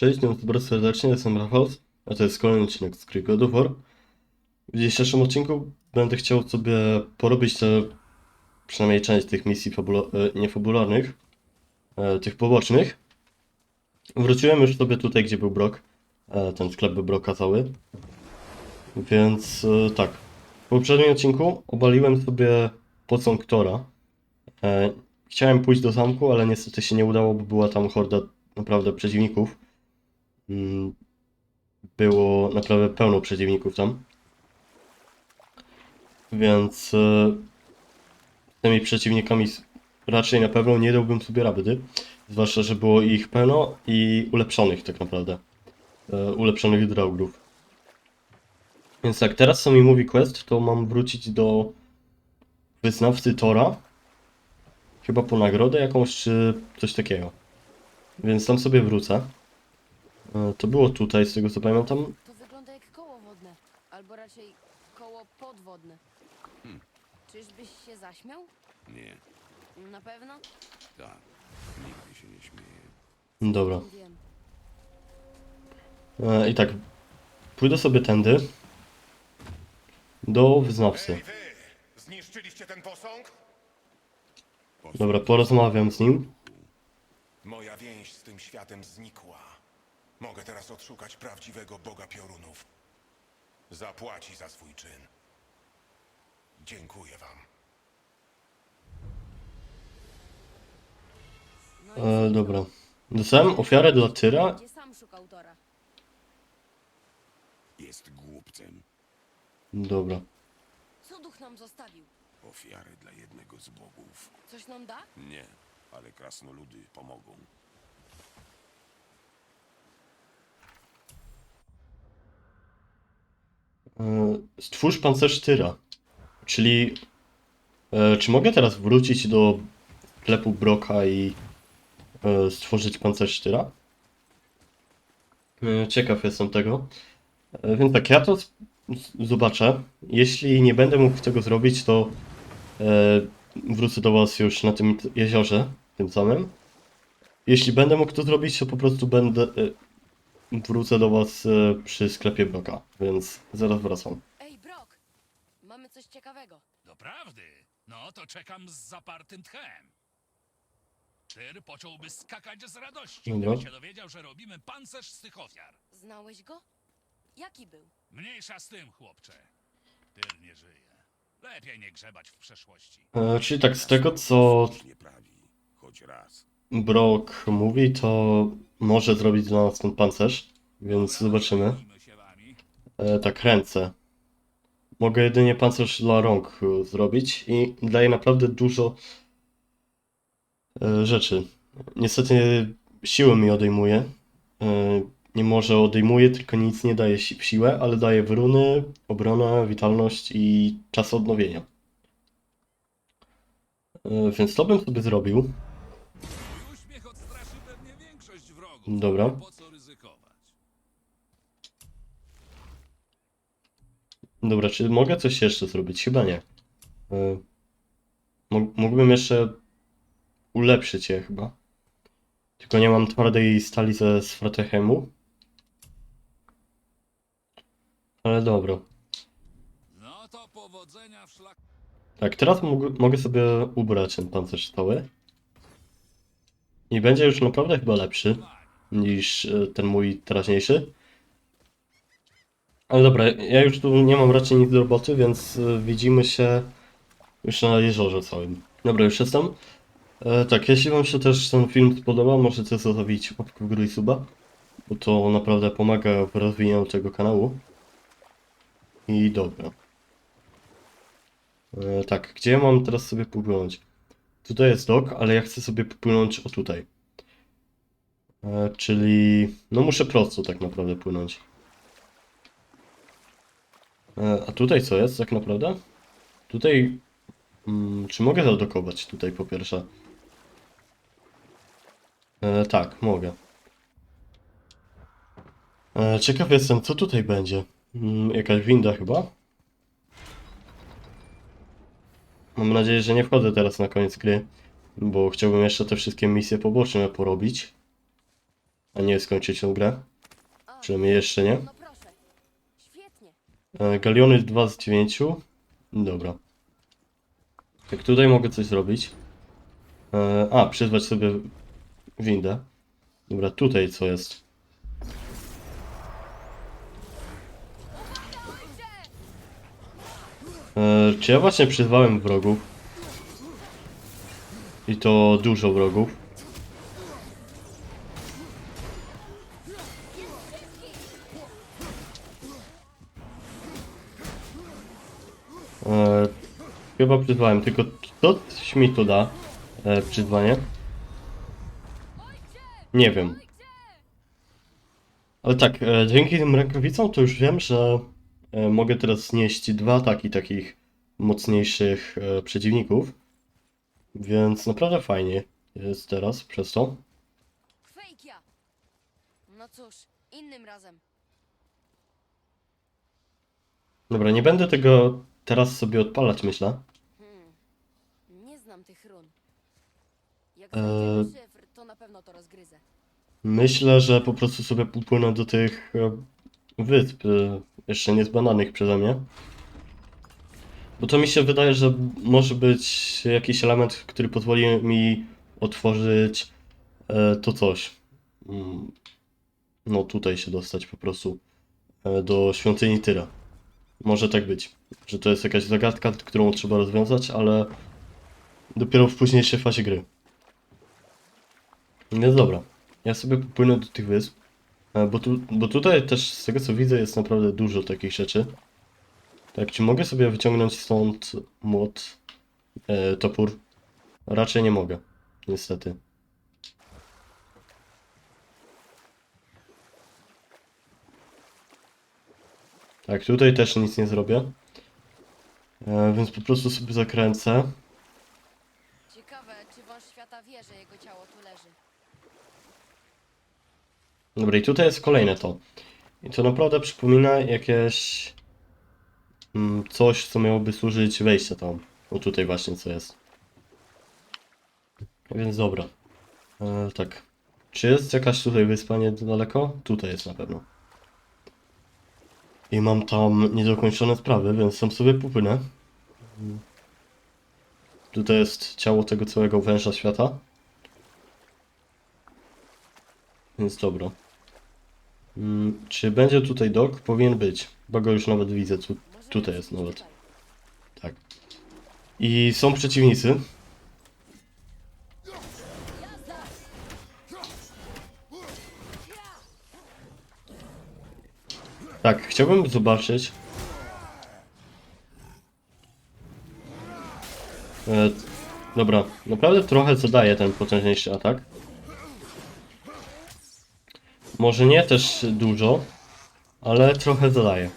Cześć, witam bardzo serdecznie, jestem Rafał, a to jest kolejny odcinek z Greek God of War. W dzisiejszym odcinku będę chciał sobie porobić te, przynajmniej część tych misji fabula e, niefabularnych, e, tych pobocznych. Wróciłem już sobie tutaj, gdzie był Brok, e, ten sklep był Broka cały. Więc tak, w poprzednim odcinku obaliłem sobie posąg Tora. Chciałem pójść do zamku, ale niestety się nie udało, bo była tam horda naprawdę przeciwników. Mm, Było naprawdę pełno przeciwników tam. Więc e, z tymi przeciwnikami raczej na pewno nie dałbym sobie rady. Zwłaszcza, że było ich pełno i ulepszonych tak naprawdę. E, Ulepszonych draugrów. Więc tak, teraz co mi mówi quest, to mam wrócić do wyznawcy Tora. Chyba po nagrodę jakąś, czy coś takiego. Więc tam sobie wrócę. E, To było tutaj, z tego co pamiętam. To wygląda jak koło wodne, albo raczej koło podwodne. Hmm. Czyżbyś się zaśmiał? Nie, Na pewno? tak. Nigdy się nie śmieję. Dobra. Wiem. E, I tak, pójdę sobie tędy. Do wyznawcy. Ej wy! Zniszczyliście ten posąg? Dobra, porozmawiam z nim. Moja więź z tym światem znikła. Mogę teraz odszukać prawdziwego Boga Piorunów. Zapłaci za swój czyn. Dziękuję wam. No E, dobra. Dostałem ofiarę dla Tyra. Gdzie sam szukał Tora. Jest głupcem. Dobra. Co duch nam zostawił? Ofiary dla jednego z bogów. Coś nam da? Nie, ale krasnoludy pomogą. Stwórz pancerz. Czyli... E, czy mogę teraz wrócić do sklepu Broka i e, stworzyć pancerz? E, ciekaw jestem tego. E, więc tak, ja to zobaczę. Jeśli nie będę mógł tego zrobić, to e, wrócę do Was już na tym jeziorze, tym samym. Jeśli będę mógł to zrobić, to po prostu będę... E, wrócę do Was e, przy sklepie Broka, więc zaraz wracam. Ej, Brok! Mamy coś ciekawego. Doprawdy? No to czekam z zapartym tchem. Tyr począłby skakać z radości, Dobra. gdyby się dowiedział, że robimy pancerz z tych ofiar. Znałeś go? Jaki był? Mniejsza z tym, chłopcze. Tyr nie żyje. Lepiej nie grzebać w przeszłości. E, czyli tak, z tego co Coś nie prawi. Choć raz. Brock mówi, to może zrobić dla nas ten pancerz, więc zobaczymy. E, tak, ręce. Mogę jedynie pancerz dla rąk e, zrobić i daje naprawdę dużo e, rzeczy. Niestety siłę mi odejmuje. E, nie może odejmuje, tylko nic nie daje si- siłę, ale daje wyruny, obronę, witalność i czas odnowienia. E, więc to bym sobie zrobił. Dobra. Dobra, czy mogę coś jeszcze zrobić? Chyba nie. E, Mógł- Mógłbym jeszcze ulepszyć je chyba. Tylko nie mam twardej stali ze Sfratehemu. Ale dobra. Tak, teraz mogę sobie ubrać ten pancerz cały. I będzie już naprawdę chyba lepszy niż e, ten mój teraźniejszy. Ale dobra, ja już tu nie mam raczej nic do roboty, więc e, widzimy się już na jeziorze całym. Dobra, już jestem. E, tak, jeśli wam się też ten film spodoba, możecie zostawić łapkę w górę i suba, bo to naprawdę pomaga w rozwijaniu tego kanału. I dobra. E, tak, gdzie mam teraz sobie popłynąć? Tutaj jest dok, ale ja chcę sobie popłynąć o tutaj. E, czyli, no muszę prosto tak naprawdę płynąć. E, a tutaj co jest tak naprawdę? Tutaj, mm, czy mogę zadokować tutaj po pierwsze? E, tak, mogę. E, ciekaw jestem, co tutaj będzie. Mm, jakaś winda chyba? Mam nadzieję, że nie wchodzę teraz na koniec gry, bo chciałbym jeszcze te wszystkie misje poboczne porobić. A nie skończyć tą grę. Przynajmniej jeszcze nie. no proszę. Świetnie. E, Galiony 2 z 9. Dobra. Tak, tutaj mogę coś zrobić. E, a, przyzwać sobie windę. Dobra, tutaj co jest? E, czy ja właśnie przyzwałem wrogów? I to dużo wrogów. Chyba przyzwałem, tylko co mi to da? E, przyzwanie? Nie wiem. Ale tak, e, dzięki tym rękawicom to już wiem, że e, mogę teraz znieść dwa ataki takich mocniejszych e, przeciwników. Więc naprawdę fajnie jest teraz przez to. No cóż, innym razem. Dobra, nie będę tego teraz sobie odpalać, myślę. Znam tych run. Jak Eee. znajdziemy szyfr, to na pewno to rozgryzę. Myślę, że po prostu sobie popłynę do tych e, wysp, e, jeszcze nie zbadanych przeze mnie. Bo to mi się wydaje, że może być jakiś element, który pozwoli mi otworzyć e, to coś. Mm, No tutaj się dostać po prostu e, do świątyni Tyra. Może tak być, że to jest jakaś zagadka, którą trzeba rozwiązać, ale dopiero w późniejszej fazie gry. Więc dobra. Ja sobie popłynę do tych wysp. e, Bo, tu, bo tutaj też z tego co widzę jest naprawdę dużo takich rzeczy. Tak, czy mogę sobie wyciągnąć stąd młot, e, topór? Raczej nie mogę, niestety. Tak, tutaj też nic nie zrobię. E, więc po prostu sobie zakręcę. Świata wie, że jego ciało tu leży. Dobra, i tutaj jest kolejne to. I to naprawdę przypomina jakieś mm, coś, co miałoby służyć wejście tam. O tutaj właśnie co jest. Więc dobra. E, tak. Czy jest jakaś tutaj wyspa niedaleko? Tutaj jest na pewno. I mam tam niedokończone sprawy, więc tam sobie popłynę. Tutaj jest ciało tego całego węża świata. Więc dobra. Mm, czy będzie tutaj dok? Powinien być. Bo go już nawet widzę. Tu, tutaj jest nawet. Tak. I są przeciwnicy. Tak, chciałbym zobaczyć. E, dobra, naprawdę trochę zadaje ten potężniejszy atak. Może nie też dużo, ale trochę zadaje.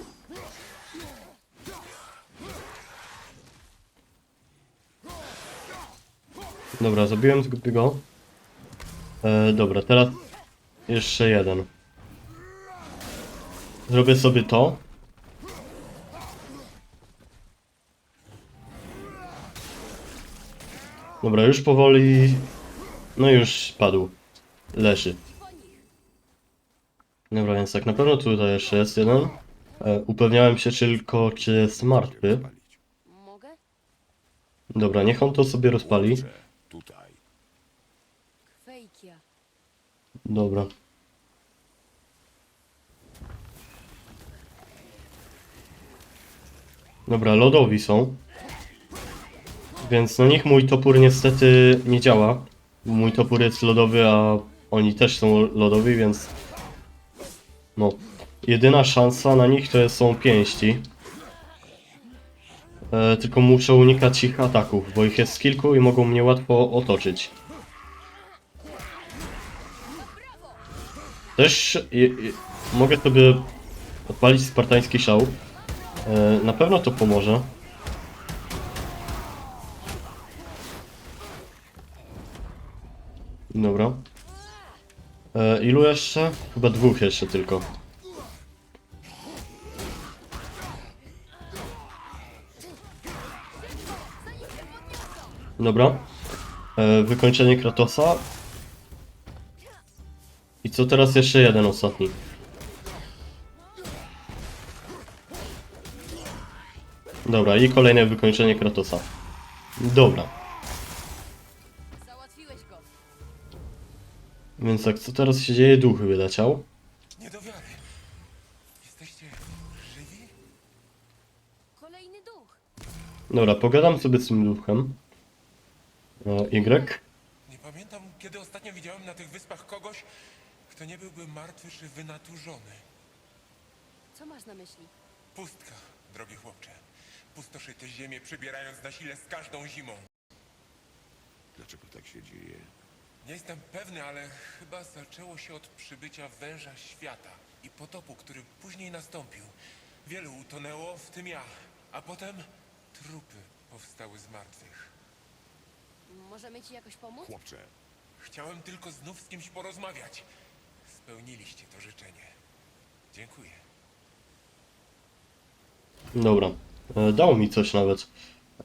Dobra, zabiłem tego. E, dobra, teraz jeszcze jeden. Zrobię sobie to. Dobra, już powoli. No już padł. Leży. Dobra, więc tak na pewno tutaj jeszcze jest jeden. E, upewniałem się tylko, czy jest martwy. Dobra, niech on to sobie rozpali. Dobra. Dobra, lodowi są. Więc na nich mój topór niestety nie działa. Mój topór jest lodowy, a oni też są lodowi, więc... No. Jedyna szansa na nich to są pięści. E, tylko muszę unikać ich ataków, bo ich jest kilku i mogą mnie łatwo otoczyć. Też je, je, mogę sobie odpalić spartański szał. E, na pewno to pomoże. Dobra. E, ilu jeszcze? Chyba dwóch jeszcze tylko. Dobra. E, wykończenie Kratosa. I co teraz jeszcze jeden ostatni? Dobra, i kolejne wykończenie Kratosa. Dobra, więc tak, co teraz się dzieje? Duch wyleciał. Nie do wiary. Jesteście żywi? Kolejny duch. Dobra, pogadam sobie z tym duchem. E, y. Nie pamiętam, kiedy ostatnio widziałem na tych wyspach kogoś, kto nie byłby martwy czy wynaturzony. Co masz na myśli? Pustka, drogi chłopcze. Pustoszy tę ziemię, przybierając na sile z każdą zimą. Dlaczego tak się dzieje? Nie jestem pewny, ale chyba zaczęło się od przybycia węża świata i potopu, który później nastąpił. Wielu utonęło, w tym ja, a potem trupy powstały z martwych. Możemy ci jakoś pomóc? Chłopcze, Chciałem tylko znów z kimś porozmawiać. Spełniliście to życzenie. Dziękuję. Dobra, e, dał mi coś nawet.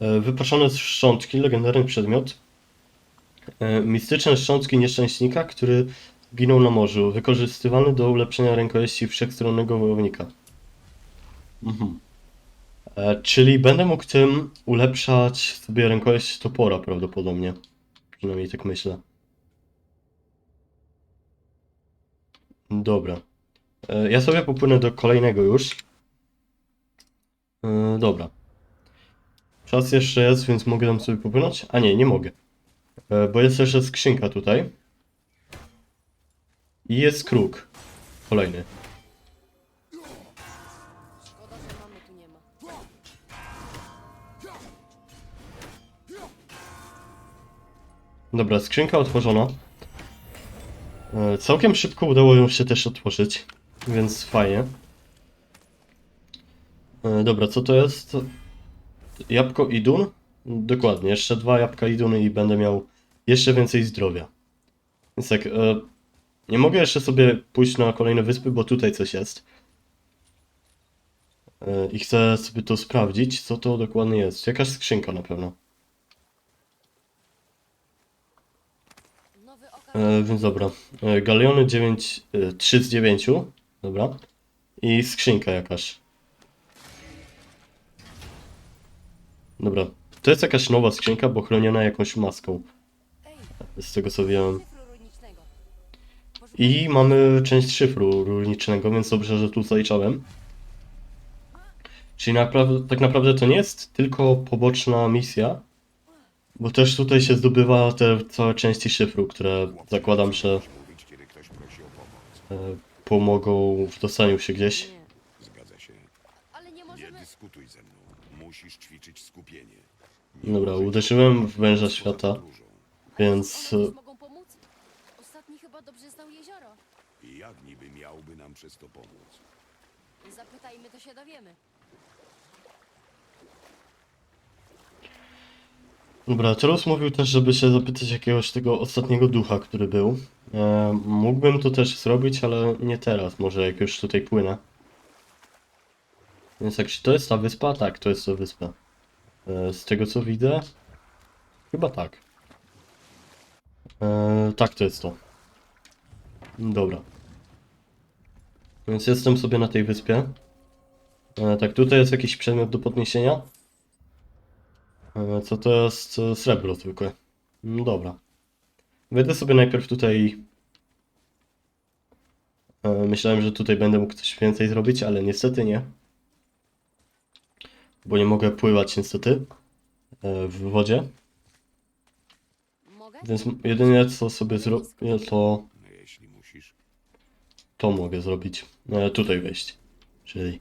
E, wypaszone szczątki, legendarny przedmiot. E, mistyczne szczątki nieszczęśnika, który ginął na morzu. Wykorzystywany do ulepszenia rękojeści wszechstronnego wojownika. Mhm. E, czyli będę mógł tym ulepszać sobie rękojeść topora prawdopodobnie. Przynajmniej tak myślę. Dobra. E, ja sobie popłynę do kolejnego już. Dobra. Czas jeszcze jest, więc mogę tam sobie popłynąć? A nie, nie mogę. Yy, bo jest jeszcze skrzynka tutaj. I jest kruk. Kolejny. Dobra, skrzynka otworzona. Yy, całkiem szybko udało ją się też otworzyć, więc fajnie. Yy, dobra, co to jest? Jabłko Idun? Dokładnie, jeszcze dwa jabłka Idun i będę miał jeszcze więcej zdrowia. Więc tak, e, nie mogę jeszcze sobie pójść na kolejne wyspy, bo tutaj coś jest. E, I chcę sobie to sprawdzić, co to dokładnie jest. Jakaś skrzynka na pewno. E, więc dobra. E, galeony 9, e, 3 z 9. Dobra. I skrzynka jakaś. Dobra. To jest jakaś nowa skrzynka, bo chroniona jakąś maską. Z tego co wiem. I mamy część szyfru runicznego, więc dobrze, że tu zaliczałem. Czyli naprawdę, tak naprawdę to nie jest tylko poboczna misja, bo też tutaj się zdobywa te całe części szyfru, które zakładam, że e, pomogą w dostaniu się gdzieś. Nie, Zgadza się. ale nie Nie możemy... dyskutuj ze mną. Musisz ćwiczyć skupienie. Dobra, uderzyłem w węża świata. Więc e, mogą pomóc? Ostatni chyba dobrze znał jezioro. I jak niby miałby nam przez to pomóc? Zapytajmy, to się dowiemy. Dobra, Charles mówił też, żeby się zapytać jakiegoś tego ostatniego ducha, który był. E, mógłbym to też zrobić, ale nie teraz, może jak już tutaj płynę. Więc jak czy to jest ta wyspa? Tak, to jest ta wyspa. E, z tego co widzę, chyba tak. E, tak, to jest to. Dobra. Więc jestem sobie na tej wyspie. E, tak, tutaj jest jakiś przedmiot do podniesienia. E, Co to jest e, srebro zwykłe. Mm, Dobra. Wejdę sobie najpierw tutaj. E, Myślałem, że tutaj będę mógł coś więcej zrobić, ale niestety nie. Bo nie mogę pływać niestety e, w wodzie. Więc jedynie co sobie zrobię to to mogę zrobić. E, tutaj wejść. Czyli.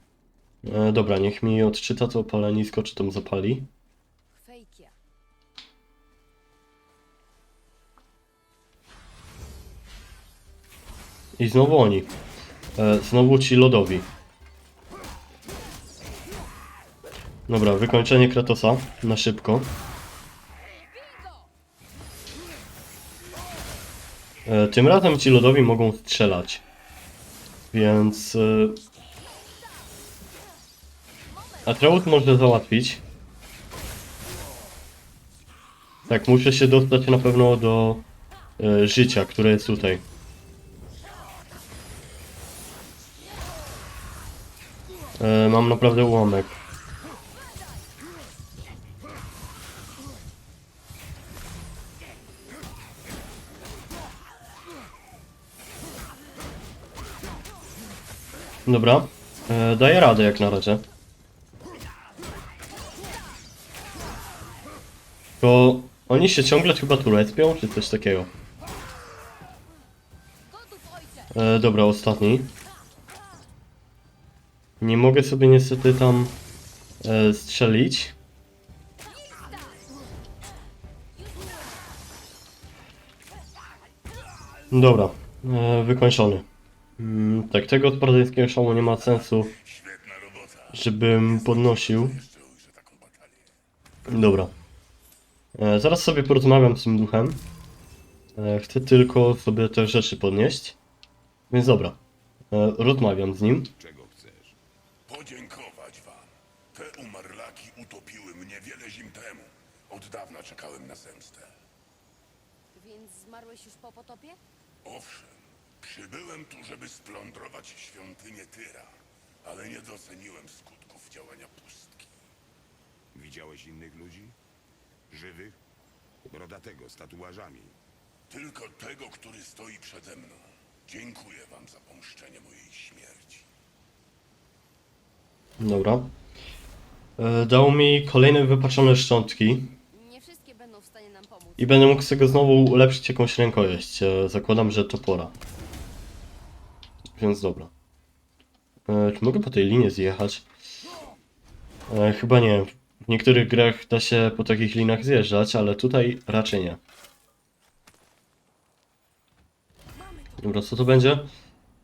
E, dobra, niech mi odczyta to palenisko, czy tam zapali. I znowu oni. E, znowu ci lodowi. Dobra, wykończenie Kratosa na szybko. E, tym razem ci lodowi mogą strzelać. Więc... E, Atreut może załatwić. Tak, muszę się dostać na pewno do e, życia, które jest tutaj. mam naprawdę ułamek. Dobra, e, daję radę jak na razie. To oni się ciągle chyba tu respią, czy coś takiego. E, dobra, ostatni. Nie mogę sobie niestety tam e, strzelić. Dobra, e, wykończony. Mm, tak, tego spartańskiego szału nie ma sensu, żebym podnosił. Dobra. E, zaraz sobie porozmawiam z tym duchem. E, chcę tylko sobie te rzeczy podnieść. Więc dobra. E, rozmawiam z nim. Czego chcesz? Podziękować wam. Te umarlaki utopiły mnie wiele zim temu. Od dawna czekałem na zemstę. Więc zmarłeś już po potopie? Owszem, przybyłem tu, żeby splądrować świątynię Tyra, ale nie doceniłem skutków działania pustki. Widziałeś innych ludzi? Żywych? Brodatego z tatuażami. Tylko tego, który stoi przede mną. Dziękuję wam za pomszczenie mojej śmierci. Dobra. E, dał mi kolejne wypaczone szczątki Nie wszystkie będą w stanie nam pomóc. i będę mógł z tego znowu ulepszyć jakąś rękojeść. E, zakładam, że topora. Więc dobra. E, czy mogę po tej linie zjechać? E, chyba nie. W niektórych grach da się po takich linach zjeżdżać, ale tutaj raczej nie. Dobra, co to będzie?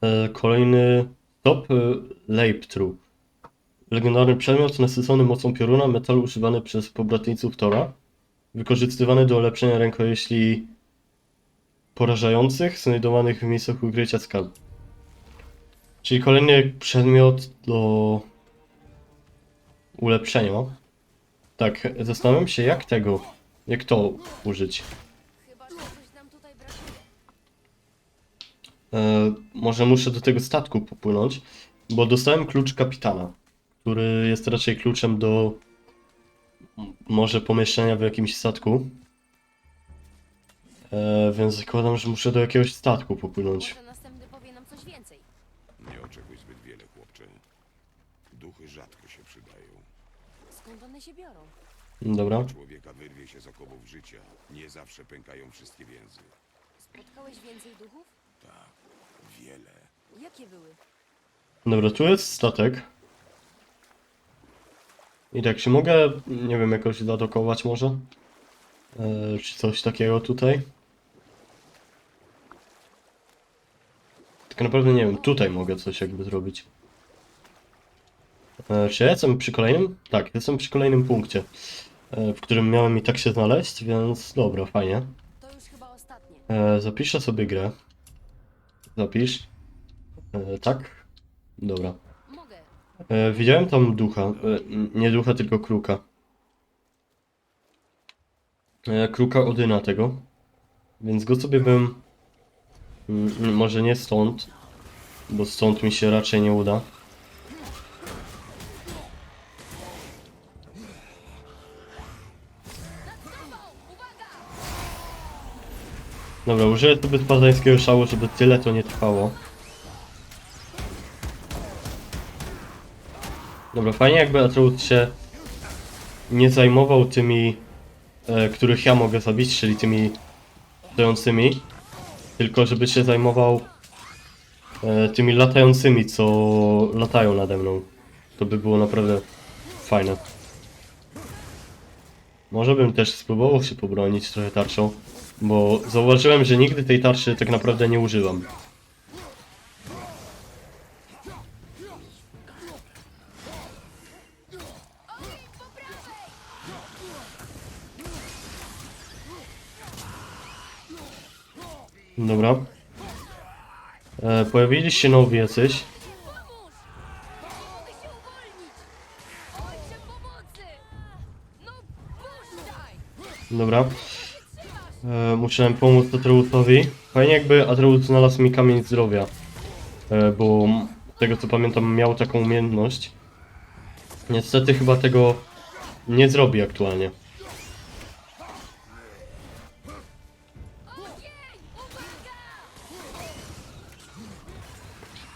E, kolejny top e, Leiptru. Legendarny przedmiot nasycony mocą pioruna, metal używany przez pobratniców Tora. Wykorzystywany do ulepszenia rękojeśli porażających, znajdowanych w miejscach ukrycia skarbu. Czyli kolejny przedmiot do ulepszenia. Tak, zastanawiam się jak tego, jak to użyć. E, może muszę do tego statku popłynąć, bo dostałem klucz kapitana, który jest raczej kluczem do może pomieszczenia w jakimś statku. E, więc zakładam, że muszę do jakiegoś statku popłynąć. Może następny powie nam coś więcej. Nie oczekuj zbyt wiele, chłopcze. Duchy rzadko się przydają. Skąd one się biorą? Dobra. Człowieka wyrwie się z okowów życia. Nie zawsze pękają wszystkie więzy. Spotkałeś więcej duchów? Tak, wiele. Jakie były? Dobra, tu jest statek. I tak, czy mogę, nie wiem, jakoś zadokować może? E, czy coś takiego tutaj? Tak naprawdę nie wiem, tutaj mogę coś jakby zrobić. E, czy ja jestem przy kolejnym? Tak, jestem przy kolejnym punkcie, e, w którym miałem i tak się znaleźć, więc dobra, fajnie. E, zapiszę sobie grę. Zapisz. Tak? Dobra. Widziałem tam ducha. Nie ducha, tylko kruka. Kruka Odyna tego. Więc go sobie bym... może nie stąd. Bo stąd mi się raczej nie uda. Dobra, użyję sobie spartańskiego szału, żeby tyle to nie trwało. Dobra, fajnie jakby Atreus się nie zajmował tymi, e, których ja mogę zabić, czyli tymi stojącymi, tylko żeby się zajmował e, tymi latającymi, co latają nade mną. To by było naprawdę fajne. Może bym też spróbował się pobronić trochę tarczą, bo zauważyłem, że nigdy tej tarczy tak naprawdę nie używam. Dobra. E, pojawili się nowi jacyś. Dobra. E, musiałem pomóc Atreusowi. Fajnie jakby Atreus znalazł mi kamień zdrowia. E, bo z tego co pamiętam miał taką umiejętność. Niestety chyba tego nie zrobi aktualnie.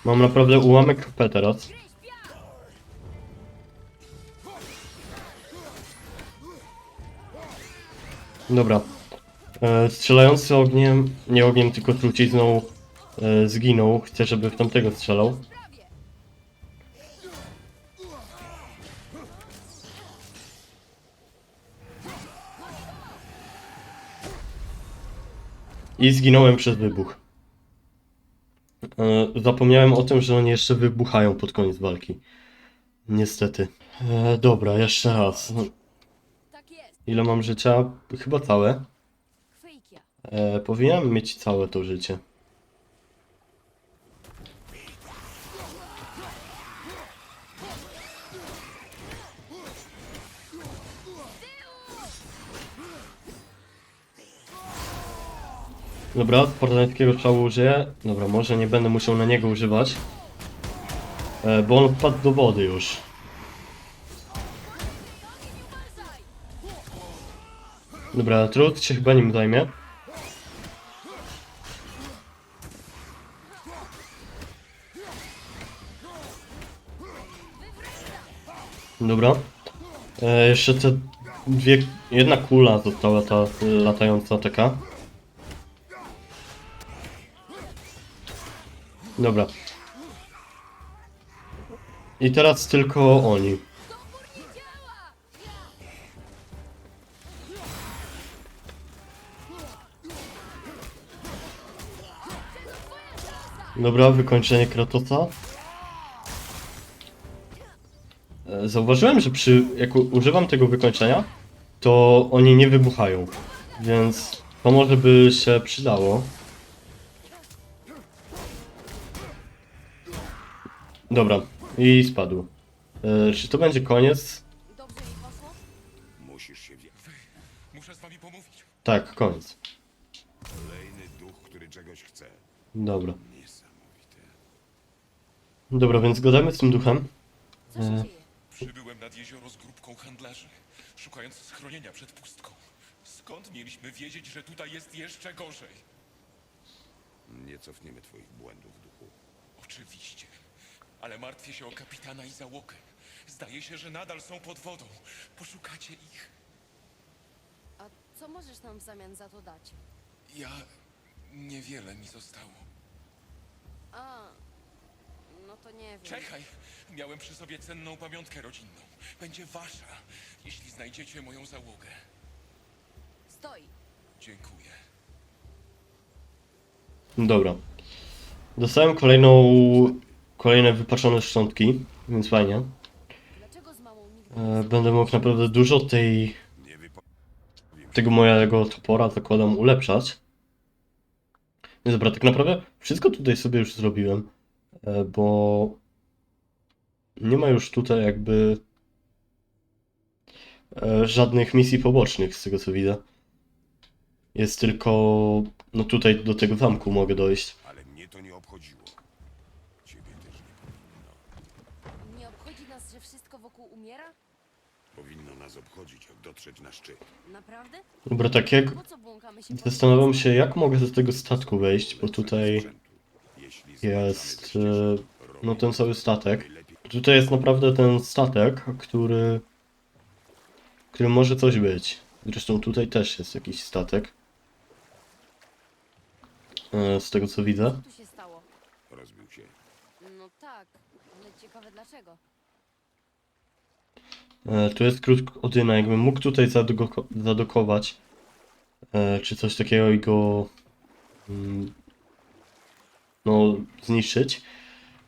Mam naprawdę ułamek HP teraz. Dobra. E, strzelający ogniem, nie ogniem, tylko trucizną e, zginął. Chcę, żeby w tamtego strzelał. I zginąłem przez wybuch. E, zapomniałem o tym, że oni jeszcze wybuchają pod koniec walki. Niestety. E, dobra, jeszcze raz. Tak. Ile mam życia? Chyba całe. E, powinienem mieć całe to życie. Dobra, spartańskiego strzału użyję. Dobra, może nie będę musiał na niego używać. E, bo on wpadł do wody już. Dobra, trud się chyba nim zajmie. Dobra. E, jeszcze te dwie... Jedna kula została ta y, latająca taka. Dobra. I teraz tylko oni. Dobra, wykończenie Kratosa. Zauważyłem, że przy, jak u- używam tego wykończenia, to oni nie wybuchają. Więc to może by się przydało. Dobra, i spadł. E, czy to będzie koniec? Dobrze mi poszło? Musisz się wie... Muszę z wami pomówić. Tak, koniec. Kolejny duch, który czegoś chce. Dobra. Niesamowite. Dobra, więc gadamy z tym duchem. Co się E. dzieje? Jezioro z grupką handlarzy, szukając schronienia przed pustką. Skąd mieliśmy wiedzieć, że tutaj jest jeszcze gorzej? Nie cofniemy twoich błędów, duchu. Oczywiście. Ale martwię się o kapitana i załogę. Zdaje się, że nadal są pod wodą. Poszukacie ich. A co możesz nam w zamian za to dać? Ja... Niewiele mi zostało. A, no to nie wiem. Czekaj! Miałem przy sobie cenną pamiątkę rodzinną. Będzie wasza, jeśli znajdziecie moją załogę. Stoi. Dziękuję. Dobra. Dostałem kolejną... Kolejne wypaczone szczątki, więc fajnie. Dlaczego z mamą nigdy E, będę mógł naprawdę dużo tej... Tego mojego topora, zakładam, ulepszać. No dobra, tak naprawdę wszystko tutaj sobie już zrobiłem, bo nie ma już tutaj jakby e, żadnych misji pobocznych z tego co widzę. Jest tylko, no tutaj do tego zamku mogę dojść. Ale mnie to nie obchodziło. Ciebie też nie powinno. Nie obchodzi nas, że wszystko wokół umiera? Powinno nas obchodzić, jak dotrzeć na szczyt. Naprawdę? Dobra, tak jak Po co błąkamy się po zastanawiam się jak mogę z tego statku wejść, bo tutaj Sprzętu. Jest e, no ten cały statek. Tutaj jest naprawdę ten statek, który, który może coś być. Zresztą tutaj też jest jakiś statek. E, Z tego co widzę. Co tu się stało? rozbił się. No tak, ale ciekawe dlaczego. E, Tu jest krótko Odyna, jakbym mógł tutaj zadoko- zadokować, e, czy coś takiego i go mm, no, zniszczyć,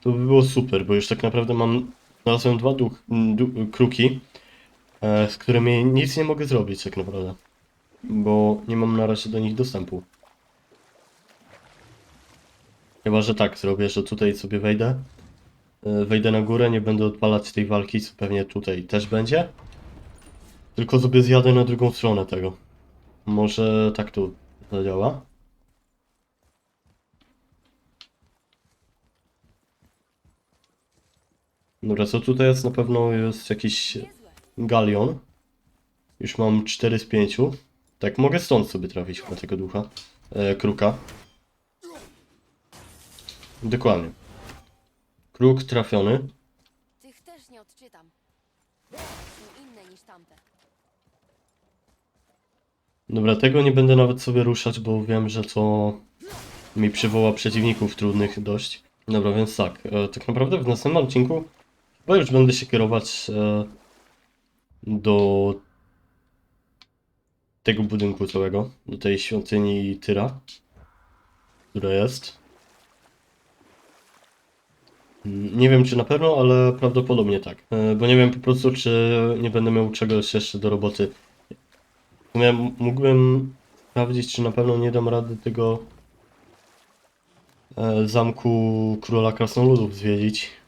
to by było super, bo już tak naprawdę mam, znalazłem dwa du, kruki, e, z którymi nic nie mogę zrobić tak naprawdę, bo nie mam na razie do nich dostępu. Chyba, że tak zrobię, że tutaj sobie wejdę, e, wejdę na górę, nie będę odpalać tej walki, co pewnie tutaj też będzie. Tylko sobie zjadę na drugą stronę tego. Może tak tu zadziała. Dobra, co tutaj jest? Na pewno jest jakiś galion. Już mam 4 z 5. Tak, mogę stąd sobie trafić na tego ducha. E, kruka. Dokładnie. Kruk trafiony. Tych też nie odczytam. Są inne niż tamte. Dobra, tego nie będę nawet sobie ruszać, bo wiem, że to mi przywoła przeciwników trudnych dość. Dobra, więc tak, e, tak naprawdę w następnym odcinku chyba już będę się kierować e, do tego budynku całego, do tej świątyni Tyra, która jest. Nie wiem czy na pewno, ale prawdopodobnie tak, e, bo nie wiem po prostu czy nie będę miał czegoś jeszcze do roboty mógłbym sprawdzić, czy na pewno nie dam rady tego e, zamku Króla Krasnoludów zwiedzić.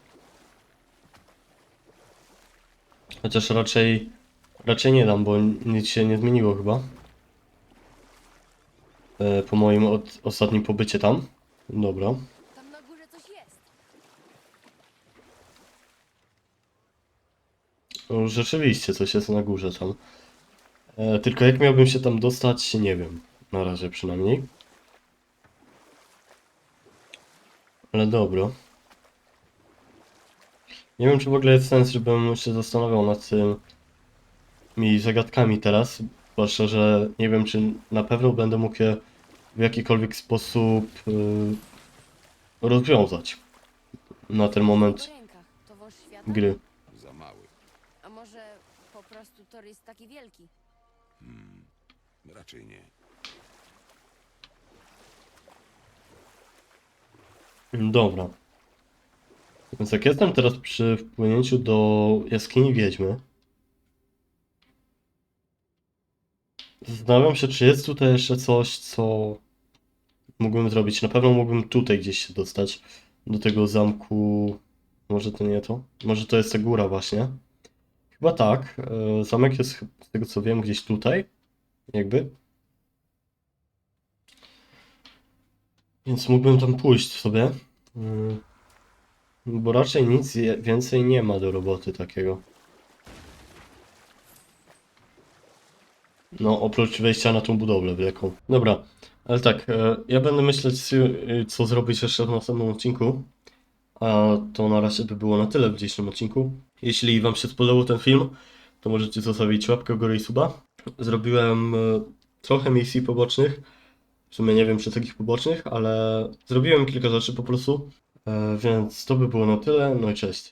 Chociaż raczej, raczej nie dam, bo nic się nie zmieniło chyba. E, po moim od, ostatnim pobycie tam. Dobra. Tam na górze coś jest. No, rzeczywiście, coś jest na górze tam. E, tylko jak miałbym się tam dostać, nie wiem. Na razie przynajmniej. Ale dobra. Nie wiem, czy w ogóle jest sens, żebym się zastanawiał nad tymi zagadkami teraz. Zwłaszcza, że nie wiem, czy na pewno będę mógł je w jakikolwiek sposób y, rozwiązać na ten moment rękach. To wąż świata? gry. Za mały. A może po prostu Thor jest taki wielki? Hmm. Raczej nie. Dobra. Więc jak jestem teraz przy wpłynięciu do jaskini wiedźmy, zastanawiam się, czy jest tutaj jeszcze coś, co mógłbym zrobić. Na pewno mógłbym tutaj gdzieś się dostać, do tego zamku. Może to nie to? Może to jest ta góra właśnie? Chyba tak. E, Zamek jest, z tego co wiem, gdzieś tutaj. Jakby. Więc mógłbym tam pójść sobie. Bo raczej nic więcej nie ma do roboty takiego. No, oprócz wejścia na tą budowlę wielką. Dobra, ale tak, e, ja będę myśleć, e, co zrobić jeszcze w następnym odcinku. A to na razie by było na tyle w dzisiejszym odcinku. Jeśli Wam się spodobał ten film, to możecie zostawić łapkę w górę i suba. Zrobiłem e, trochę misji pobocznych. W sumie nie wiem, czy takich pobocznych, ale zrobiłem kilka rzeczy po prostu. E, Więc to by było na tyle. No i cześć.